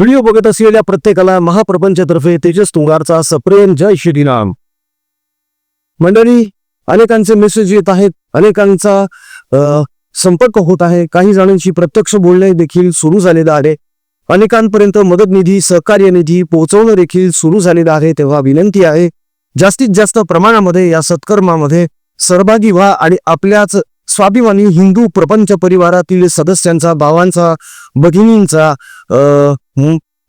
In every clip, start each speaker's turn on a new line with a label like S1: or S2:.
S1: Video बघत असलेल्या प्रत्येकाला महाप्रपंचतर्फे तेजस तुंगारचा सप्रेम जय श्रीराम. मंडळी अनेकांचे मेसेज येत आहेत अनेकांचा संपर्क होत आहे. काही जणांशी प्रत्यक्ष बोलणे देखील सुरू झालेलं आहे. अनेकांपर्यंत मदत निधी सहकार्य निधी पोहोचवणं देखील सुरू झालेलं आहे तेव्हा विनंती आहे जास्तीत जास्त प्रमाणामध्ये या सत्कर्मामध्ये सहभागी व्हा आणि आपल्याच स्वाभिमानी हिंदू प्रपंच परिवारातील सदस्यांचा भावांचा भगिनींचा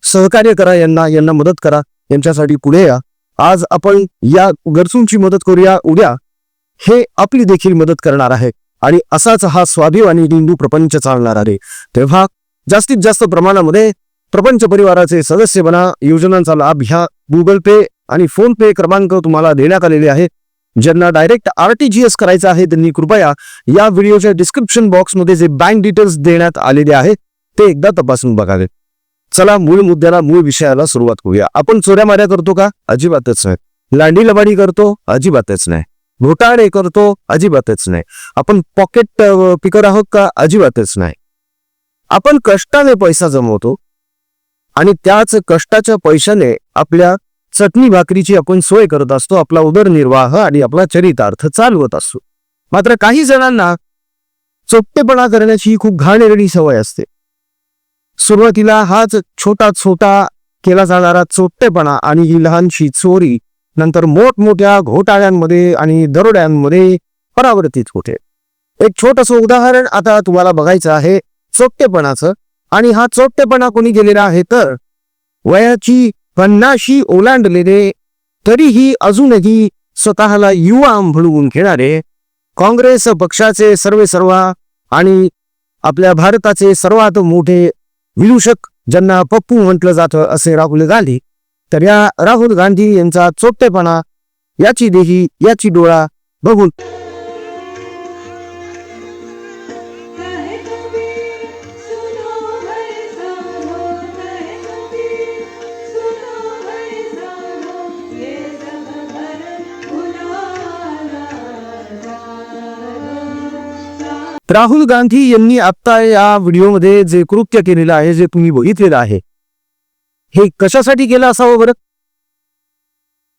S1: सहकार्य करा यांना यांना मदत करा यांच्यासाठी पुढे या. आज आपण या गरजूंची मदत करूया उद्या हे आपली देखील मदत करणार आहे. आणि असाच हा स्वाभिमानी हिंदू प्रपंच चालणार आहे. तेव्हा जास्तीत जास्त प्रमाणामध्ये प्रपंच परिवाराचे सदस्य बना योजनांचा लाभ ह्या गुगल पे आणि फोन पे क्रमांक तुम्हाला देण्यात आलेले आहे. ज्यांना direct R T G S करायचं आहे त्यांनी कृपया या व्हिडिओच्या डिस्क्रिप्शन बॉक्समध्ये जे बँक डिटेल्स देण्यात आलेले आहेत ते एकदा तपासून बघावे. चला मूळ मुद्द्याला मूळ विषयाला सुरुवात करूया. आपण चोऱ्या माऱ्या करतो का? अजिबातच नाही. लांडी लबाडी करतो? अजिबातच नाही. घोटाळे करतो? अजिबातच नाही. आपण पॉकेट पिकर आहोत का? अजिबातच नाही. आपण कष्टाने पैसा जमवतो आणि त्याच कष्टाच्या पैशाने आपल्या चटणी भाकरीची आपण सोय करत असतो आपला उदरनिर्वाह आणि आपला चरितार्थ चालवत असतो. मात्र काही जणांना चोपटेपणा करण्याची खूप घाणेरडी सवय असते. सुरुवातीला हाच छोटा छोटा केला जाणारा चोट्टेपणा आणि ही लहानशी चोरी नंतर मोठमोठ्या घोटाळ्यांमध्ये आणि दरोड्यांमध्ये परावर्तित होते. एक छोटस उदाहरण आता तुम्हाला बघायचं आहे चोट्टेपणाचं. आणि हा चोट्टेपणा कोणी गेलेला आहे तर? वयाची पन्नाशी ओलांडलेले तरीही अजूनही स्वतःला युवा म्हणून घेणारे काँग्रेस पक्षाचे सर्वे सर्वा आणि आपल्या भारताचे सर्वात मोठे विदूषक ज्यांना पप्पू म्हटलं जातं असे राहुल गांधी तर या राहुल गांधी यांचा चोपटेपणा याची देही याची डोळा बघून राहुल गांधी यांनी आता या व्हिडिओमध्ये जे कृत्य केलेलं आहे जे तुम्ही बघितलेलं आहे हे कशासाठी केलं असावं बरं?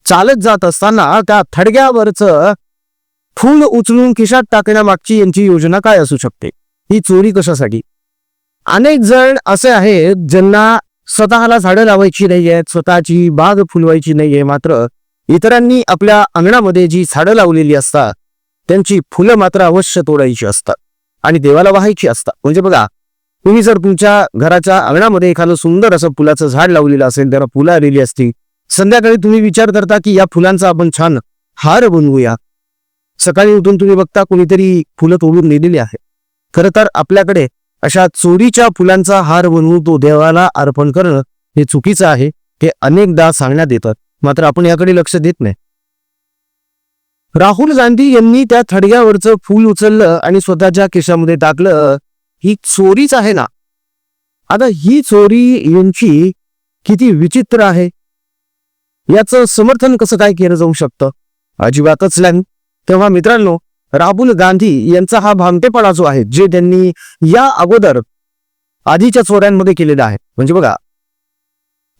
S1: चालत जात असताना त्या थडग्यावरचं फूल उचलून खिशात टाकण्यामागची यांची योजना काय असू शकते? ही चोरी कशासाठी? अनेक जण असे आहेत ज्यांना स्वतःला झाडं लावायची नाही आहेत स्वतःची बाग फुलवायची नाहीये मात्र इतरांनी आपल्या अंगणामध्ये जी झाडं लावलेली असतात त्यांची फुलं मात्र अवश्य तोडायची असतात. आणि देवाला वाहायची असतात. म्हणजे बघा तुम्ही जर तुमच्या घराच्या अंगणामध्ये एखादं सुंदर असं फुलाचं झाड लावलेलं असेल त्याला फुलं आलेली असतील संध्याकाळी तुम्ही विचार करता की या फुलांचा आपण छान हार बनवूया. सकाळी उठून तुम्ही बघता कोणीतरी फुलं तोडून नेलेली आहे खरं तर आपल्याकडे अशा चोरीच्या फुलांचा हार बनवून तो देवाला अर्पण करणं हे चुकीचं आहे हे अनेकदा सांगण्यात येतं. मात्र आपण याकडे लक्ष देत नाही. राहुल गांधी यांनी त्या थडग्यावरचं फूल उचललं आणि स्वतःच्या केशामध्ये टाकलं ही चोरीच आहे ना? आता ही चोरी यांची किती विचित्र आहे. याचं समर्थन कसं काय केलं जाऊ शकतं? अजिबातच नाही. तेव्हा मित्रांनो राहुल गांधी यांचा हा भामटेपणा जो आहे जे त्यांनी या अगोदर आधीच्या चोऱ्यांमध्ये केलेला आहे. म्हणजे बघा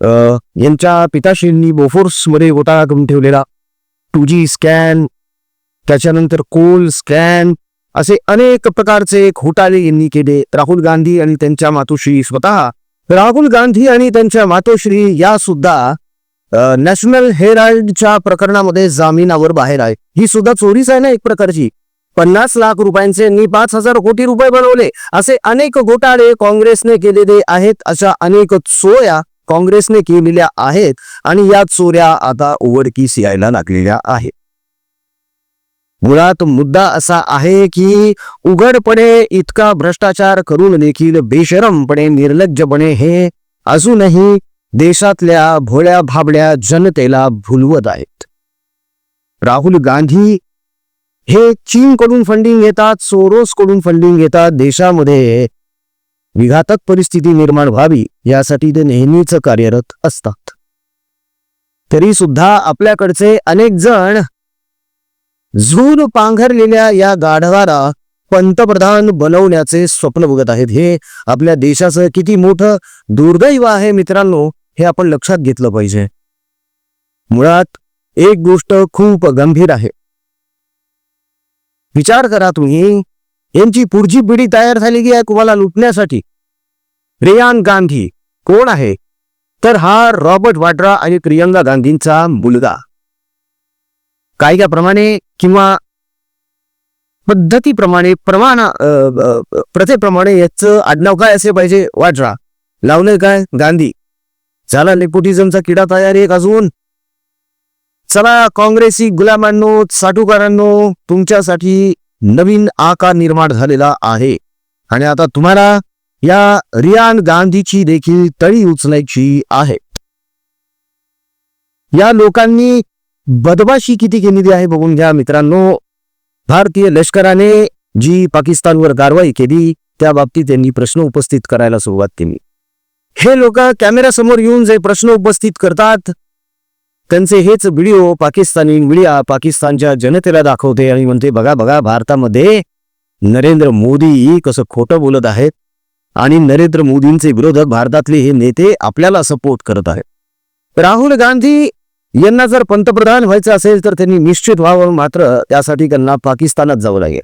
S1: अं, यांच्या पिताश्रींनी बोफोर्समध्ये घोटाळा करून ठेवलेला. टू जी स्कॅन त्याच्यानंतर कोल स्कॅन असे अनेक प्रकारचे घोटाळे यांनी केले. राहुल गांधी आणि त्यांच्या मातोश्री स्वतः. राहुल गांधी आणि त्यांच्या मातोश्री या सुद्धा नॅशनल हेराल्डच्या प्रकरणामध्ये जामिनावर बाहेर आहे. ही सुद्धा चोरीच आहे ना एक प्रकारची? पन्नास लाख रुपयांचे मी पाच हजार कोटी रुपये बनवले. असे अनेक घोटाळे काँग्रेसने केलेले आहेत. अशा अनेक चोऱ्या काँग्रेसने केलेल्या आहेत. आणि या चोऱ्या आता उघडकीस यायला लागलेल्या आहेत. मुळात मुद्दा असा आहे की उघडपणे इतका भ्रष्टाचार करून देखील बेशरमपणे निर्लज्जपणे हे अजूनही देशातल्या भोळ्या भाबड्या जनतेला भुलवत आहेत. राहुल गांधी हे चीनकडून फंडिंग घेतात सोरोस कडून फंडिंग घेतात देशामध्ये विघातक परिस्थिती निर्माण व्हावी यासाठी ते नेहमीच कार्यरत असतात. तरी सुद्धा आपल्याकडचे अनेक जण झून पांघरलेल्या या गाढवाला पंतप्रधान बनवण्याचे स्वप्न बघत आहेत. हे आपल्या देशाचं किती मोठं दुर्दैव आहे मित्रांनो हे आपण लक्षात घेतलं पाहिजे. मुळात एक गोष्ट खूप गंभीर आहे. विचार करा तुम्ही यांची पुढची पिढी तयार झाली की आहे तुम्हाला लुटण्यासाठी? रेयान गांधी कोण आहे? तर हा रॉबर्ट वाड्रा आणि प्रियंका गांधींचा मुलगा. कायद्याप्रमाणे किंवा पद्धतीप्रमाणे प्रमाण प्रथेप्रमाणे याचं आडनाव काय असे पाहिजे? वाड्रा लावलंय काय? गांधी. झाला नेपोटिझमचा किडा तयार एक अजून. चला काँग्रेसी गुलामांनो साठूकारांनो तुमच्यासाठी नवीन आकार निर्माण झालेला आहे. आणि आता तुम्हाला या रियान गांधीची देखील तळी उचलायची आहे. या लोकांनी बदमाशी किती केलेली आहे बघून घ्या मित्रांनो. भारतीय लष्कराने जी पाकिस्तानवर कारवाई केली त्या बाबतीत त्यांनी प्रश्न उपस्थित करायला सुरुवात केली. हे लोक कॅमेऱ्यासमोर येऊन जे प्रश्न उपस्थित करतात त्यांचे हेच व्हिडिओ पाकिस्तानी मीडिया पाकिस्तानच्या जनतेला दाखवते आणि म्हणते बघा बघा भारतामध्ये नरेंद्र मोदी कसं खोटं बोलत आहेत आणि नरेंद्र मोदींचे विरोधक भारतातले हे नेते आपल्याला सपोर्ट करत आहेत. राहुल गांधी यांना जर पंतप्रधान व्हायचं असेल तर त्यांनी निश्चित व्हावं मात्र त्यासाठी त्यांना पाकिस्तानात जावं लागेल.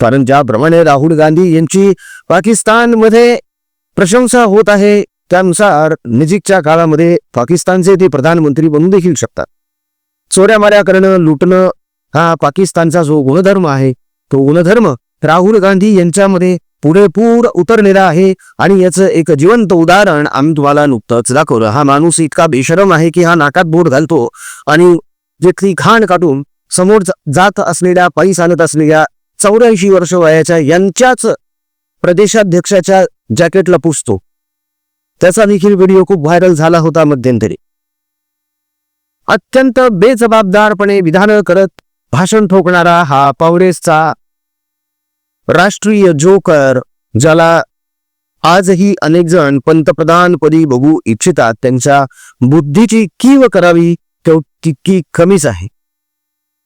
S1: कारण ज्याप्रमाणे राहुल गांधी यांची पाकिस्तानमध्ये प्रशंसा होत आहे त्यानुसार नजीकच्या काळामध्ये पाकिस्तानचे ते प्रधानमंत्री बनू देखील शकतात. चोऱ्या माऱ्या करणं लुटणं हा पाकिस्तानचा जो गुणधर्म आहे तो गुणधर्म राहुल गांधी यांच्यामध्ये पुरेपूर उतरलेला आहे आणि याचं एक जिवंत उदाहरण आम्ही तुम्हाला नुकतंच दाखवलं. हा माणूस इतका बेशरम आहे की हा नाकात बोट घालतो आणि जिथली घाण काढून समोर जात असलेल्या पायी चालत असलेल्या चौऱ्याऐंशी वर्ष वयाच्या यांच्याच प्रदेशाध्यक्षाच्या जॅकेटला पुसतो. त्याचा देखील व्हिडिओ खूप व्हायरल झाला होता मध्यंतरी. अत्यंत बेजबाबदारपणे विधानं करत भाषण ठोकणारा हा काँग्रेसचा राष्ट्रीय जोकर ज्याला आजही अनेक जण पंतप्रधानपदी बघू इच्छितात त्यांच्या बुद्धीची कीव करावी तेव तितकी कमीच आहे.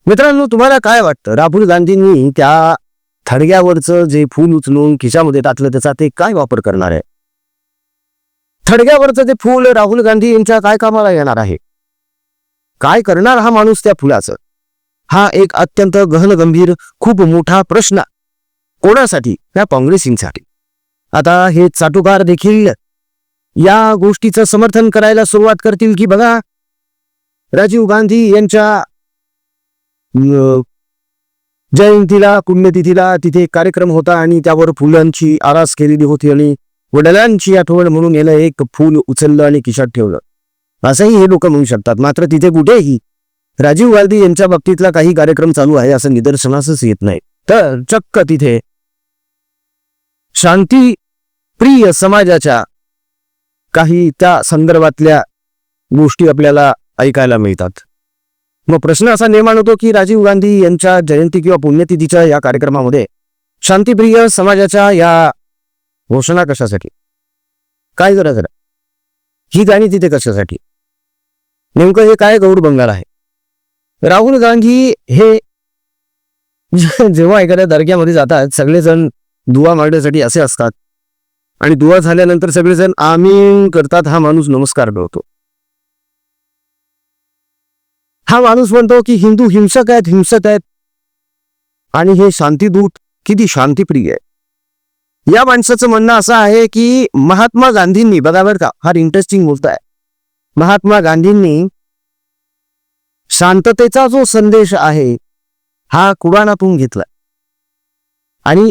S1: मित्रांनो तुम्हाला काय वाटतं? राहुल गांधींनी त्या थडग्यावरचं जे फूल उचलून खिशामध्ये टाकलं त्याचा ते काय वापर करणार आहे? थडग्यावरचं ते फूल राहुल गांधी यांच्या काय कामाला येणार आहे? काय करणार हा माणूस त्या फुलाचं? हा एक अत्यंत गहन गंभीर खूप मोठा प्रश्न कोणासाठी? या काँग्रेसींसाठी. आता हे चाटुकार देखील या गोष्टीचं समर्थन करायला सुरुवात करतील की बघा राजीव गांधी यांच्या जयंतीला पुण्यतिथीला तिथे कार्यक्रम होता आणि त्यावर फुलांची आरास केलेली होती आणि वडिलांची आठवण म्हणून याला एक फूल उचललं आणि किशात ठेवलं. असंही हे लोक म्हणू शकतात. मात्र तिथे कुठेही राजीव गांधी यांच्या बाबतीतला काही कार्यक्रम चालू आहे असं निदर्शनासच येत नाही. तर चक्क तिथे शांती प्रिय समाजाच्या काही त्या संदर्भातल्या गोष्टी आपल्याला ऐकायला मिळतात. मग प्रश्न असा निर्माण होतो की राजीव गांधी यांच्या जयंती किंवा पुण्यतिथीच्या या कार्यक्रमामध्ये शांतीप्रिय समाजाच्या या घोषणा कशासाठी? काय गरज जरा ही गाणी तिथे कशासाठी? नेमकं हे काय गौड बंगाल आहे? राहुल गांधी हे जेव्हा एखाद्या दर्ग्यामध्ये जातात सगळेजण दुवा मागण्यासाठी असे असतात. आणि दुवा झाल्यानंतर सगळेजण आमीन करतात हा माणूस नमस्कार करतो. हा माणूस म्हणतो की हिंदू हिंसक आहेत हिंसक आहेत. आणि हे शांतीदूत किती शांतीप्रिय आहे या माणसाचं म्हणणं असं आहे की महात्मा गांधींनी बघा बरं का फार इंटरेस्टिंग बोलत आहे महात्मा गांधींनी शांततेचा जो संदेश आहे हा कुडाणातून घेतला आणि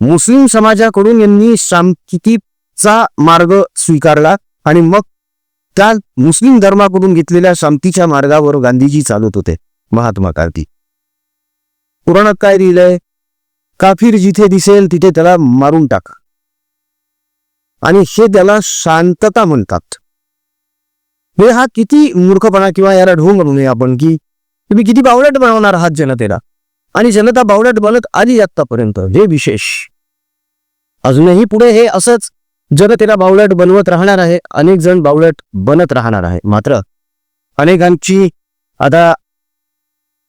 S1: मुस्लिम समाजाकडून यांनी शांतीचा मार्ग स्वीकारला आणि मग त्या मुस्लिम धर्माकडून घेतलेल्या शांतीच्या मार्गावर गांधीजी चालत होते. महात्मा गांधी. पुराणात काय लिहिलंय? काफीर जिथे दिसेल तिथे त्याला मारून टाका. आणि हे त्याला शांतता म्हणतात. हे हा किती मूर्खपणा किंवा याला ढोंग म्हणू नये आपण की तुम्ही किती बावळट बनवणार आहात जनतेला. आणि जनता बावळट बनत आली आत्तापर्यंत. हे विशेष. अजूनही पुढे हे असंच जनतेला बावलट बनवत राहणार आहे. अनेक जण बावळट बनत राहणार आहे. मात्र अनेकांची आता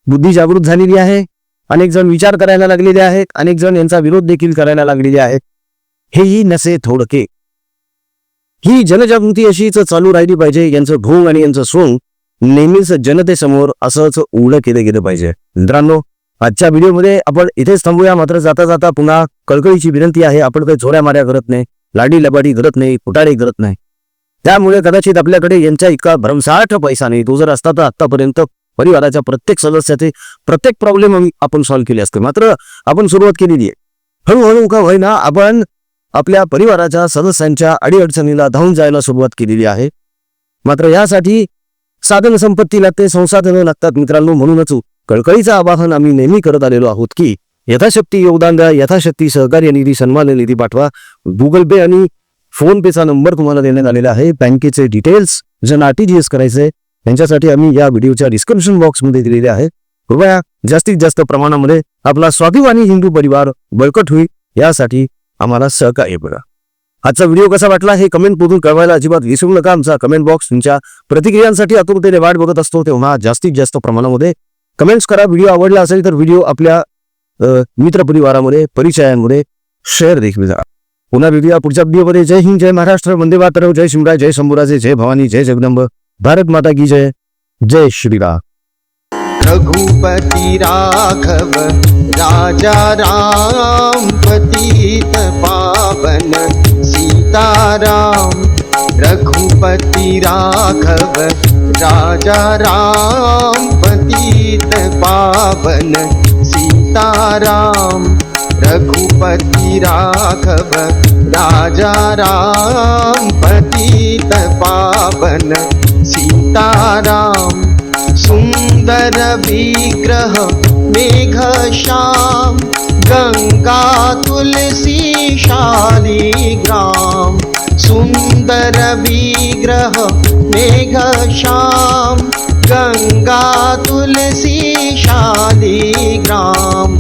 S1: बुद्धी जागृत झालेली आहे. अनेक जण विचार करायला लागलेले आहेत. अनेक जण यांचा विरोध देखील करायला लागलेले आहेत. हेही नसे थोडके. ही जनजागृती अशीच चालू राहिली पाहिजे. यांचं ढोंग आणि यांचं सोंग नेहमीच जनतेसमोर असंच उघडं केलं गेलं पाहिजे. मित्रांनो आजच्या व्हिडिओमध्ये आपण इथेच थांबूया. मात्र जाता जाता पुन्हा कळकळीची विनंती आहे आपण काही झोऱ्या माऱ्या करत नाही लाडी लबाडी करत नाही फुटाळे करत नाही. त्यामुळे कदाचित आपल्याकडे यांच्या इतका भरमसाठ पैसा नाही. तो जर असता तर आतापर्यंत परिवाराच्या प्रत्येक सदस्याचे प्रत्येक प्रॉब्लेम आपण सॉल्व्ह केले असते. मात्र आपण सुरुवात केलेली आहे. हळूहळू का होईना आपण आपल्या परिवाराच्या सदस्यांच्या अडीअडचणीला धावून जायला सुरुवात केलेली आहे. मात्र यासाठी साधन संपत्ती लागते संसाधनं लागतात मित्रांनो म्हणूनच कळकळीचं आवाहन आम्ही नेहमी करत आलेलो आहोत की यथाशक्ती योगदान द्या यथाशक्ती सहकार्य निधी सन्मान निधी पाठवा. गुगल पे आणि फोन पेचा नंबर तुम्हाला देण्यात आलेला आहे. बँकेचे डिटेल्स ज्यांना आरटीजीएस करायचंय त्यांच्यासाठी आम्ही या व्हिडिओच्या डिस्क्रिप्शन बॉक्समध्ये दिलेले आहे कृपया जास्तीत जास्त प्रमाणामध्ये आपला स्वाभिमानी हिंदू परिवार बळकट होईल यासाठी आम्हाला सहकार्य करा. आजचा व्हिडिओ कसा वाटला हे कमेंट मधून कळवायला अजिबात विसरू नका. आमचा कमेंट बॉक्स तुमच्या प्रतिक्रियांसाठी आतुरतेने वाट बघत असतो तेव्हा जास्तीत जास्त प्रमाणामध्ये कमेंट्स करा. व्हिडिओ आवडला असेल तर व्हिडिओ आपल्या मित्र मित्रपरिवारामध्ये परिचयांमध्ये शेअर देखील करा. पुन्हा भेटूया पुढच्या व्हिडिओमध्ये जय हिंद जय महाराष्ट्र. वंदे मातरव जय शिमराय जय शंभुराजे जय भवानी जय जगदंब. भारत माता की जय. जय श्रीराम
S2: रघुपति राघव राजा राम पतित पावन सीताराम। रघुपति राघव राजा राम पतित पावन सीताराम रघुपति राघव राजा राम पतित पावन सीताराम सुन्दर विग्रह मेघ श्याम गङ्गा तुलसी शालिग्राम सुन्दर विग्रह मेघ श्याम गङ्गा तुलसी शालिग्राम।